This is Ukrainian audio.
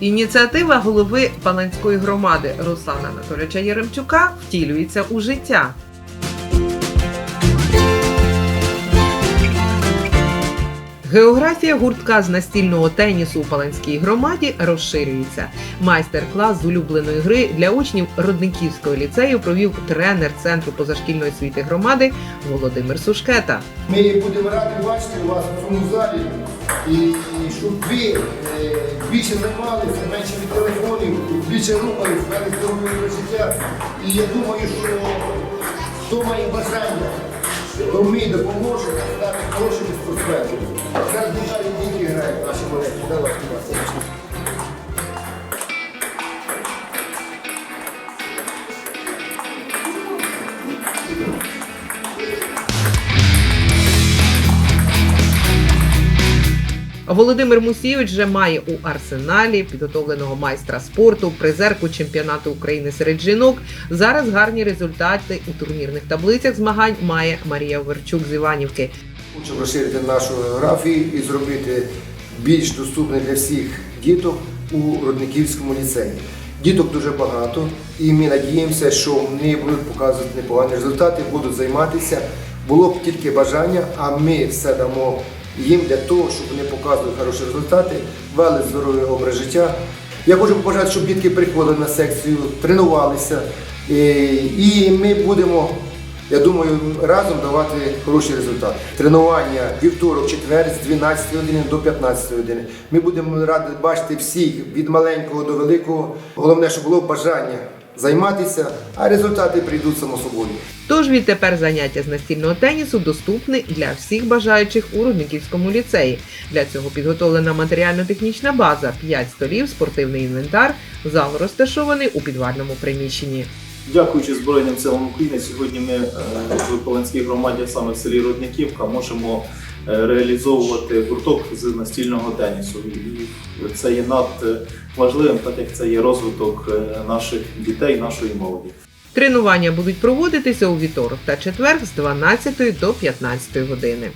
Ініціатива голови Паланської громади Руслана Анатолійовича Яремчука втілюється у життя. Географія гуртка з настільного тенісу у Паланській громаді розширюється. Майстер-клас з улюбленої гри для учнів Родниківського ліцею провів тренер центру позашкільної освіти громади Володимир Сушкета. Ми будемо раді бачити вас в цьому залі і, щоб ви е, більше займалися, менше від телефонів, більше рухались, вели здоров'я життя. І я думаю, що хто має бажання, то ми допоможемо стати хорошими спортсменами. Зараз далі діти грають наші маленькі. Давайте вас. Володимир Мусійович вже має у арсеналі підготовленого майстра спорту, призерку чемпіонату України серед жінок. Зараз гарні результати у турнірних таблицях змагань має Марія Верчук з Іванівки. Хочемо розширити нашу географію і зробити більш доступною для всіх діток у Родниківському ліцеї. Діток дуже багато, і ми надіємося, що вони будуть показувати непогані результати, будуть займатися. Було б тільки бажання, а ми все дамо їм для того, щоб вони показували хороші результати, вели здоровий образ життя. Я хочу побажати, щоб дітки приходили на секцію, тренувалися, і ми будемо я думаю, разом давати хороші результати. Тренування вівторок, четвер з 12 години до 15 години. Ми будемо раді бачити всіх від маленького до великого. Головне, щоб було бажання займатися, а результати прийдуть само собою. Тож відтепер заняття з настільного тенісу доступні для всіх бажаючих у Рудниківському ліцеї. Для цього підготовлена матеріально-технічна база, 5 столів, спортивний інвентар. Зал розташований у підвальному приміщенні. Дякуючи Збройним силам України, сьогодні ми е, в Полонській громаді, саме в селі Рудниківка, можемо Е, реалізовувати гурток з настільного тенісу. І Це є надважливим, е, так як це є розвиток е, наших дітей, нашої молоді. Тренування будуть проводитися у вівторок та четвер з 12 до 15 години.